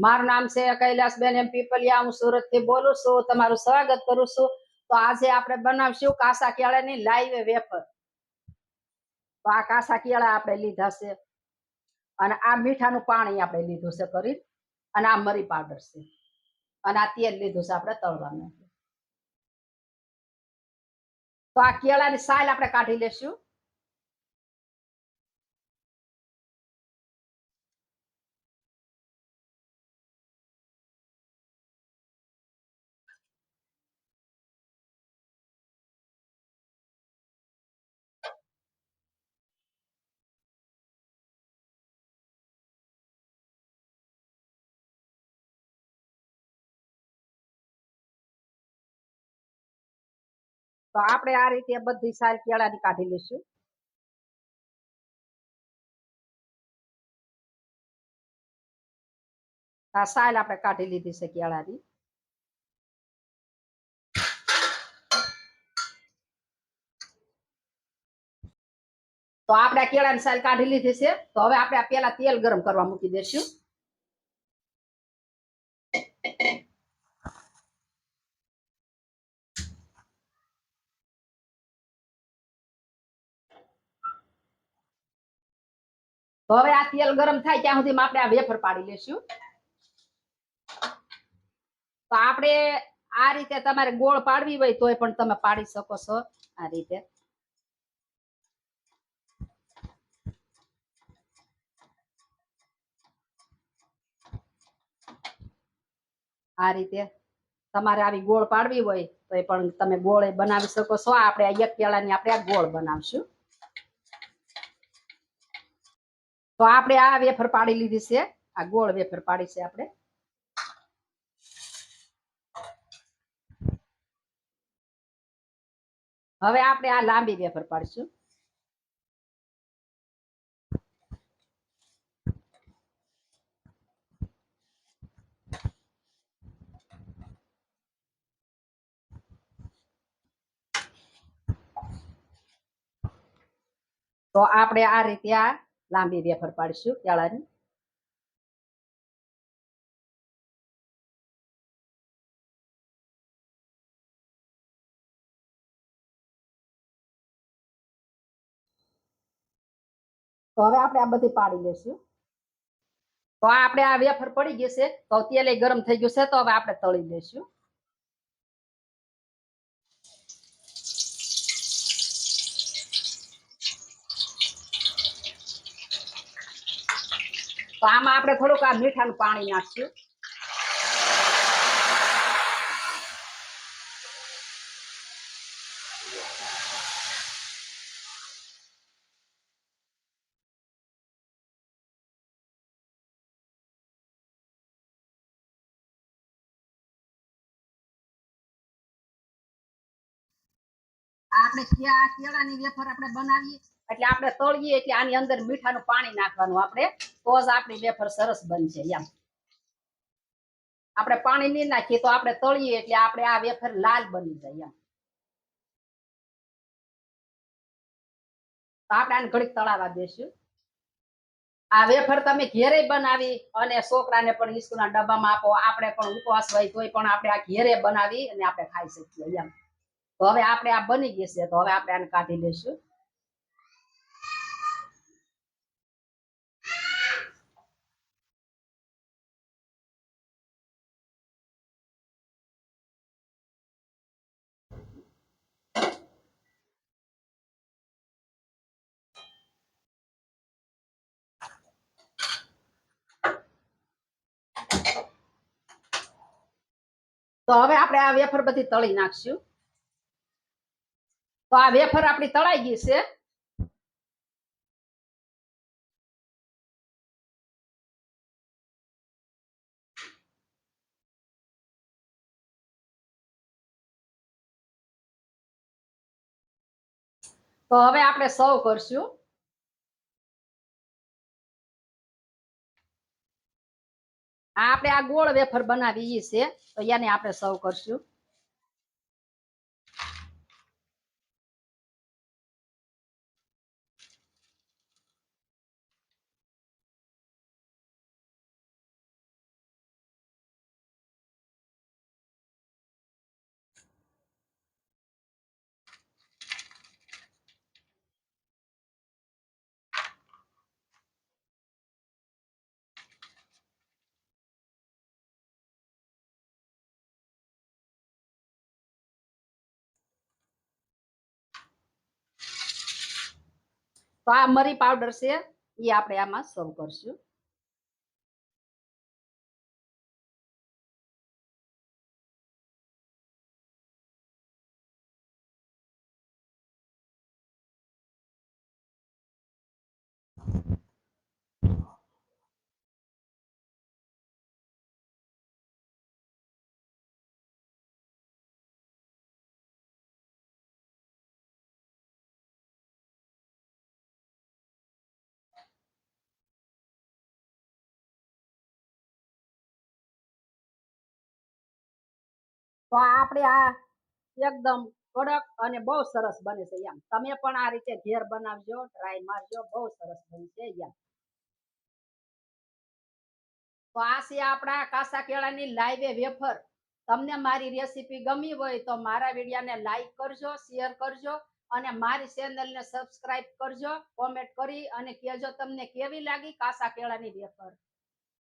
મારું નામ છે કૈલાસબેન, એમ પીપલિયા. હું સુરતથી બોલું છું. તમારું સ્વાગત કરું છું. તો આજે આપણે બનાવશું કાસા કેળાની લાઈવ વેફર તો આ કાસા કેળા આપણે લીધા છે. અને આ મીઠાનું પાણી આપણે લીધું છે કરી અને આ મરી પાવડર છે. અને આ તેલ લીધું છે આપણે તળવાનું. તો આ કેળાની સાલ આપણે કાઢી લેશું. તો આપણે આ રીતે બધી સાલ કેળાની કાઢી લઈશું. આ સાલ આપણે કાઢી લીધી છે કેળાની. તો આપણે આ કેળાની સાલ કાઢી લીધી છે. તો હવે આપણે પેલા તેલ ગરમ કરવા મૂકી દઈશું. હવે આ તેલ ગરમ થાય ત્યાં સુધી આપણે આ વેફર પાડી લેશું. તો આપણે આ રીતે તમારે ગોળ પાડવી હોય તોય પણ તમે પાડી શકો છો આ રીતે. આ રીતે તમારે આવી ગોળ પાડવી હોય તો એ પણ તમે ગોળ બનાવી શકો છો. આપણે એક કેળાની આપણે આ ગોળ બનાવશું. તો આપણે આ વેફર પાડી લીધી છે. આ ગોળ વેફર પાડી છે આપણે. હવે આપણે આ લાંબી વેફર પાડીશું. તો આપણે આ રીતે આ લાંબી વેફર પાડીશું કેળાની તો હવે આપણે આ બધી પાડી લેશું તો આ આપણે આ વેફર પડી ગઈ છે તો તેલ એ ગરમ થઈ ગયું છે તો હવે આપણે તળી લેશું તો આમાં આપણે થોડુંક આ મીઠાનું પાણી નાખશું આપણે આ કેળાની વેફર આપણે બનાવીએ. એટલે આપણે તળીએ એટલે આની અંદર મીઠાનું પાણી નાખવાનું. આપણે તો જ આપણી વેફર સરસ બનશે એમ. આપણે પાણી નહીં નાખીએ તો આપણે તળીએ એટલે આપણે આ વેફર લાલ બની જાય એમ. આપણે આને ઘડીક તળાવા દેશું આ વેફર તમે ઘેરે બનાવી અને છોકરાને પણ સ્કૂલના ડબ્બામાં આપો. આપણે પણ ઉપવાસ હોય તોય પણ આપણે આ ઘેરે બનાવી અને આપણે ખાઈ શકીએ એમ. તો હવે આપણે આ બની ગઈ છે. તો હવે આપણે આને કાઢી લઈશું. તો હવે આપણે આ વેફર બધી તળી નાખશું. તો આ વેફર આપણી તળાઈ ગઈ છે. તો હવે આપણે સર્વ કરશું. આપણે આ ગોળ વેફર બનાવી છે તો એને આપણે સર્વ કરશું. તો આ મરી પાવડર છે એ આપણે આમાં સર્વ કરશું. તો આપણે આ એકદમ કડક અને બહુ સરસ બને છે એમ. તમે પણ આ રીતે ઘેર બનાવજો ટ્રાય મારજો, બહુ સરસ બનશે એમ. તો આ છે આપણા કાસા કેળાની લાઈવે વેફર. તમને મારી રેસીપી ગમી હોય તો મારા વિડીયાને લાઈક કરજો શેર કરજો અને મારી ચેનલને સબસ્ક્રાઇબ કરજો કોમેન્ટ કરી અને કહેજો તમને કેવી લાગી કાસા કેળાની વેફર.